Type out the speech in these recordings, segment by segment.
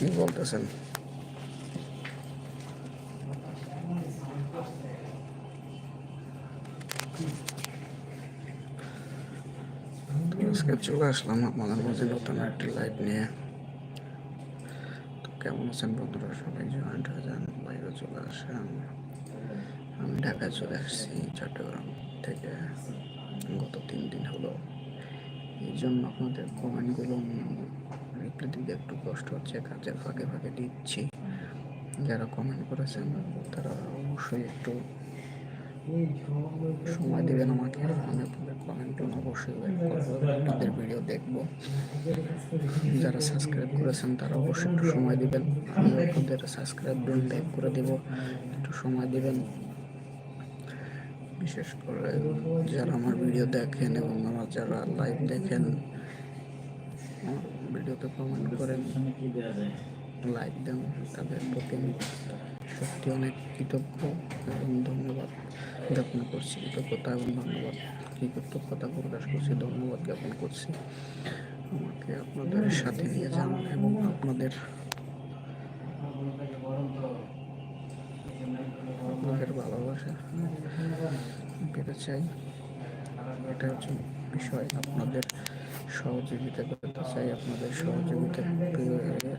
কি বলতেছেন? আজকে চলে আসলাম আপনাদের মাঝে নতুন একটি লাইভ নিয়ে। তো কেমন আছেন বন্ধুরা? সবাই জয়েন্ট হয়ে যান, বাইরে চলে আসেন। আমি ঢাকায় চলে আসছি চট্টগ্রাম থেকে। গত তিন দিন হলো। এই জন্য আপনাদের কমেন্টগুলো দিতে একটু কষ্ট হচ্ছে, কাজের ফাঁকে ফাঁকে দিচ্ছি। যারা কমেন্ট করেছেন তারা অবশ্যই একটু সময় দেবেন আমাকে, আমি আপনাদের কমেন্টগুলো অবশ্যই আপনাদের ভিডিও দেখব। যারা সাবস্ক্রাইব করেছেন, তারা অবশ্যই একটু সময় দিবেন। আমি আপনাদের সাবস্ক্রাইব বেল ব্যাক করে দেব, একটু সময় দিবেন। বিশেষ করে যারা আমার ভিডিও দেখেন এবং আমার যারা লাইভ দেখেন ভিডিওতে কমেন্ট করেন। লাইক দেন তাদের প্রতি সত্যি অনেক কৃতজ্ঞ এবং ধন্যবাদ জ্ঞাপন করছি। কৃতজ্ঞতা এবং ধন্যবাদ। কৃতজ্ঞতা প্রকাশ করছি, ধন্যবাদ জ্ঞাপন করছি। আমাকে আপনাদের সাথে নিয়ে যান এবং আপনাদের আপনাদের ভালোবাসা পেতে চাই। এটা হচ্ছে বিষয়। আপনাদের সহযোগিতা চাই আপনাদের সহযোগিতা। পেয়ে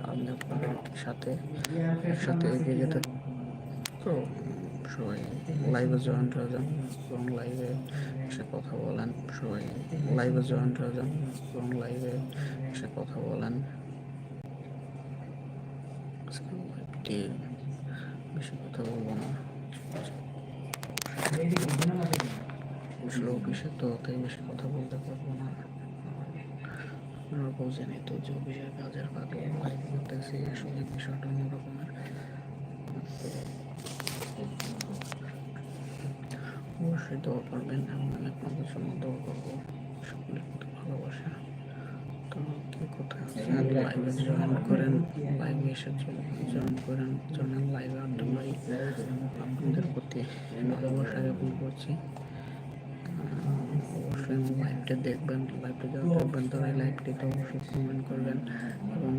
আমি আপনাদের সাথে সাথে এগিয়ে যেতে। তো সবাই লাইভে জয়েন হয়ে যান এবং লাইভে এসে কথা বলেন। সবাই লাইভে জয়েন হয়ে যান এবং লাইভে এসে কথা বলেন। বেশি কথা বলব না। আসলে অফিসে তো তাই বেশি কথা বলতে পারব না। আপনারা বোঝেনই তো যে অফিসের কাজের ফাঁকে লাইভ করতেছি আসলে বিষয়টা অন্য রকমের অবশ্যই দোয়া করবেন এবং আমি আপনাদের জন্য দোয়া করব সকলের প্রতি ভালোবাসা। তো কে কোথায় আছেন লাইভে জয়েন করেন লাইভে এসে জয়েন করেন জন্য লাইভে আড্ডা মারি। আপনাদের প্রতি ভালোবাসা জ্ঞাপন করছি। অবশ্যই লাইভটা দেখবেন লাইভটা যারা দেখবেন এই লাইভটিতে অবশ্যই কমেন্ট করবেন এবং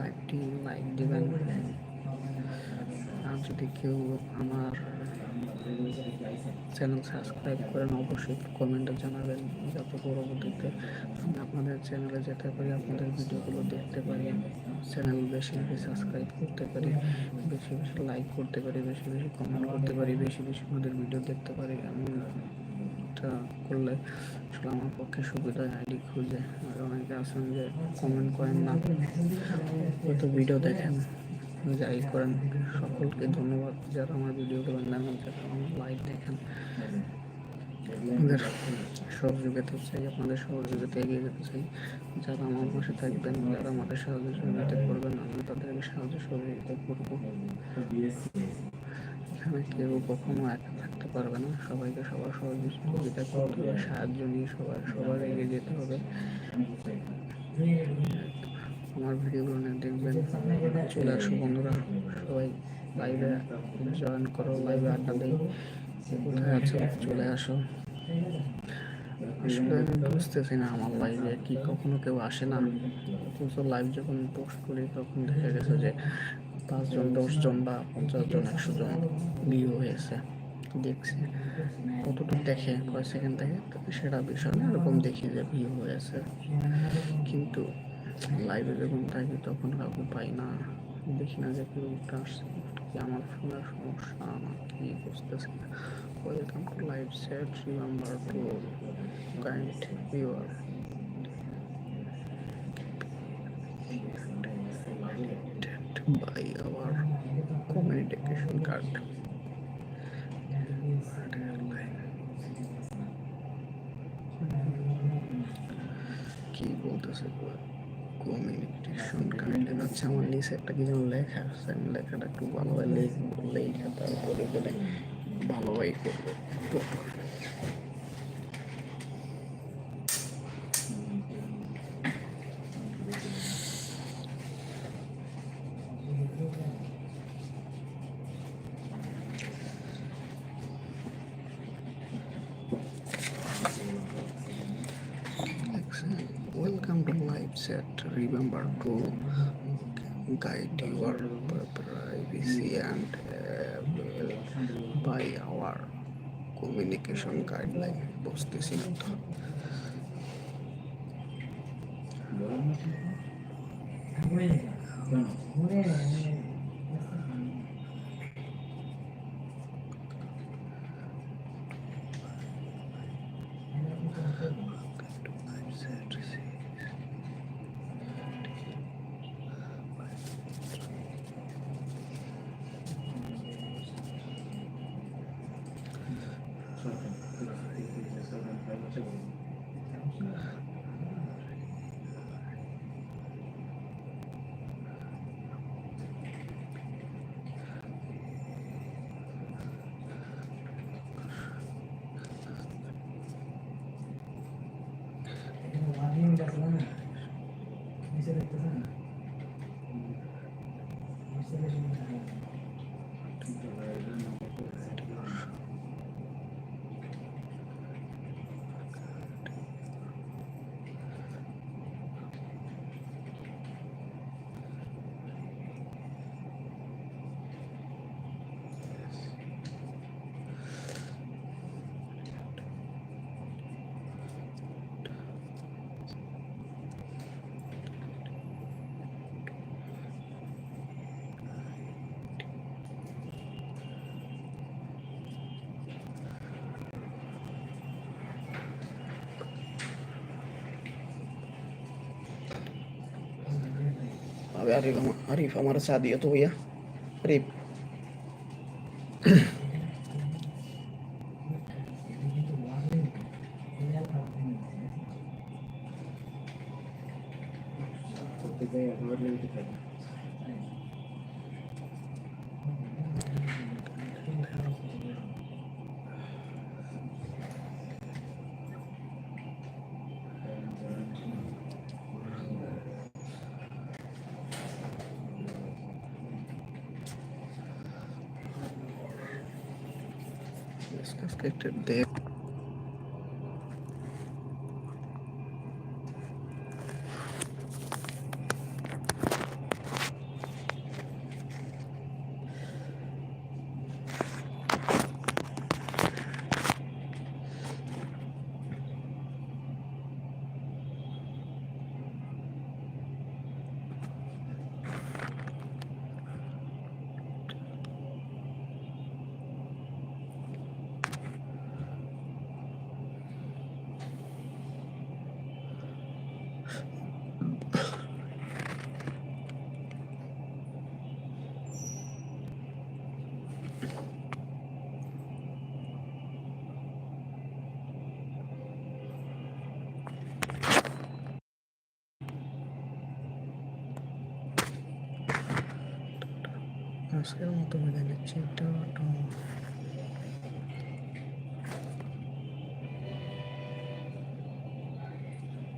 লাইভটি লাইক দিবেন। আর যদি কেউ আমার চ্যানেল সাবস্ক্রাইব করেন, অবশ্যই কমেন্টে জানাবেন যাতে পরবর্তীতে আমি আপনাদের চ্যানেলে যেতে পারি, আপনাদের ভিডিওগুলো দেখতে পারি, চ্যানেল বেশি বেশি সাবস্ক্রাইব করতে পারি, বেশি বেশি লাইক করতে পারি, বেশি বেশি কমেন্ট করতে পারি, বেশি বেশি আমাদের ভিডিও দেখতে পারি। এমন এটা করলে আসলে আমার পক্ষে সুবিধা আইডি খুঁজে। আর অনেকে আছেন যে কমেন্ট করেন না, হয়তো ভিডিও দেখেন। যাই করেন। সকলকে ধন্যবাদ যারা আমার ভিডিওগুলো দেখেন যারা আমার লাইভ দেখেন। আপনাদের সহযোগিতা চাই, আপনাদের সহযোগিতা এগিয়ে যেতে চাই। যারা আমার পাশে থাকবেন, যারা আমাদের সাহায্য সহযোগিতা করবেন, আমি তাদেরকে সাহায্য সহযোগিতা করব। এখানে কেউ কখনো একা থাকতে পারবে না। সবাইকে সবার সহযোগিতা করতে হবে, সাহায্য নিয়ে সবার সবার এগিয়ে যেতে হবে। আমার ভিডিওগুলো দেখবেন। চলে আসো বন্ধুরা, সবাই লাইভে জয়েন করো লাইভে আড্ডা দেই। কোথায় আছো? চলে আসো। আসলে আমি বুঝতেছি না আমার লাইভে কি, কখনো কেউ আসে না। অথচ লাইভ যখন পোস্ট করি, তখন দেখা গেছে যে পাঁচজন, দশজন বা পঞ্চাশ জন একশো জন ভিউ হয়েছে। দেখছি। কতটুকু দেখে, কয় সেকেন্ড দেখে, সেটা বিষয় না, এরকম দেখি যে ভিউ হয়েছে। কিন্তু লাইভে যখন থাকি তখন কাউকে পাই না। দেখি না যে কেউ আসছে। কি আমার ফোনের সমস্যা? আমার কি বুঝতেছি না। Welcome to live set remember to kind viewer by our communication card. কি বলতেছে? কমিউনিকেশন কার্ড হচ্ছে আমার নিচে একটা কিছু লেখা আছে, আমি লেখাটা একটু ভালোভাবে লিখব, লেখা তারপরে করে ভালোভাবেই করব। live chat. Remember to guide your privacy and uh, by our communication guideline. বুঝতেছি না তো Thank. Tapi Arif, Arif Amar Sadi itu ya. Arif. Thank you. Disconnected there. আজকের মতো বিদায় নিচ্ছি টাটা